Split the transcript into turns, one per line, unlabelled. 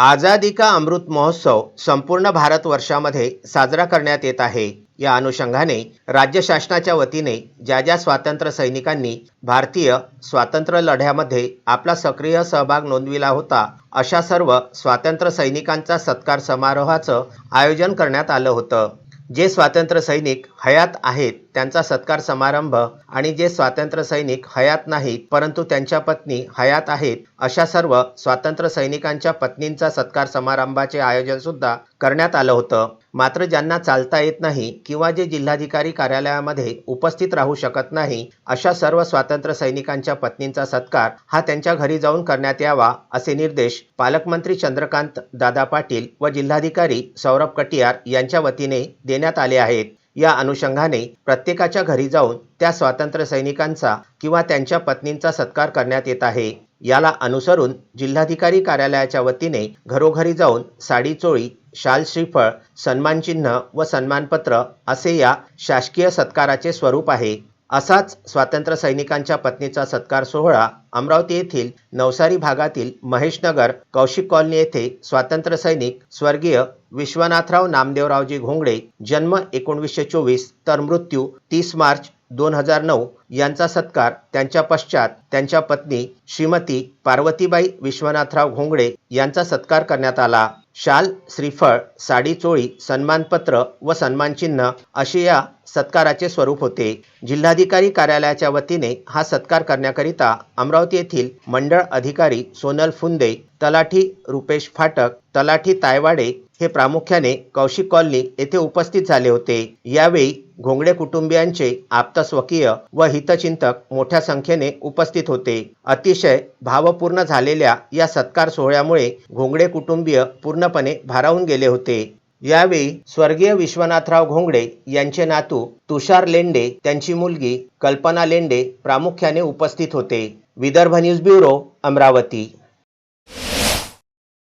आझादी का अमृत महोत्सव संपूर्ण भारतवर्षामध्ये साजरा करण्यात येत आहे. या अनुषंगाने राज्य शासनाच्या वतीने ज्या ज्या स्वातंत्र्य सैनिकांनी भारतीय स्वातंत्र्य लढ्यामध्ये आपला सक्रिय सहभाग नोंदविला होता अशा सर्व स्वातंत्र्य सैनिकांचा सत्कार समारोहाचं आयोजन करण्यात आलं होतं. जे स्वातंत्र्य सैनिक हयात आहेत त्यांचा सत्कार समारंभ आणि जे स्वातंत्र्य सैनिक हयात नाहीत परंतु त्यांच्या पत्नी हयात आहेत अशा सर्व स्वातंत्र्य सैनिकांच्या पत्नींचा सत्कार समारंभाचे आयोजन सुद्धा करण्यात आलं होतं. मात्र ज्यांना चालता येत नाही किंवा जे जिल्हाधिकारी कार्यालयामध्ये उपस्थित राहू शकत नाही अशा सर्व स्वातंत्र्य सैनिकांच्या पत्नींचा सत्कार हा त्यांच्या घरी जाऊन करण्यात यावा असे निर्देश पालकमंत्री चंद्रकांत दादा पाटील व जिल्हाधिकारी सौरभ कटियार यांच्या वतीने देण्यात आले आहेत. या अनुषंगाने प्रत्येकाच्या घरी जाऊन त्या स्वातंत्र्य सैनिकांचा किंवा त्यांच्या पत्नींचा सत्कार करण्यात येत आहे. याला अनुसरून जिल्हाधिकारी कार्यालयाच्या वतीने घरोघरी जाऊन साडी चोळी शाल श्रीफळ सन्मानचिन्ह व सन्मानपत्र असे या शासकीय सत्काराचे स्वरूप आहे. असाच स्वातंत्र्य सैनिकांच्या पत्नीचा सत्कार सोहळा अमरावती येथील नवसारी भागातील महेशनगर कौशिक कॉलनी येथे स्वातंत्र्य सैनिक स्वर्गीय विश्वनाथराव नामदेवरावजी घोंगडे जन्म एकोणवीसशे चोवीस तर मृत्यू तीस मार्च दोन हजार नऊ. यांचा सत्कार त्यांच्या पश्चात त्यांच्या पत्नी श्रीमती पार्वतीबाई विश्वनाथराव घोंगडे यांचा सत्कार करण्यात आला. शाल श्रीफळ साडी चोळी सन्मानपत्र व सन्मानचिन्ह असे या सत्काराचे स्वरूप होते. जिल्हाधिकारी कार्यालयाच्या वतीने हा सत्कार करण्याकरिता अमरावती येथील मंडळ अधिकारी सोनल फुंदे तलाठी रुपेश फाटक तलाठी तायवाडे हे प्रामुख्याने कौशिक कॉलनी येथे उपस्थित झाले होते. यावेळी घोंगडे कुटुंबियांचे आप्तस्वकीय व हितचिंतक मोठ्या संख्येने उपस्थित होते. अतिशय भावपूर्ण झालेल्या या सत्कार सोहळ्यामुळे घोंगडे कुटुंबीय पूर्ण पूर्णपणे भारावून गेले होते. यावेळी स्वर्गीय विश्वनाथराव घोंगडे यांचे नातू तुषार लेंडे त्यांची मुलगी कल्पना लेंडे प्रामुख्याने उपस्थित होते. Vidarbha news bureau Amravati.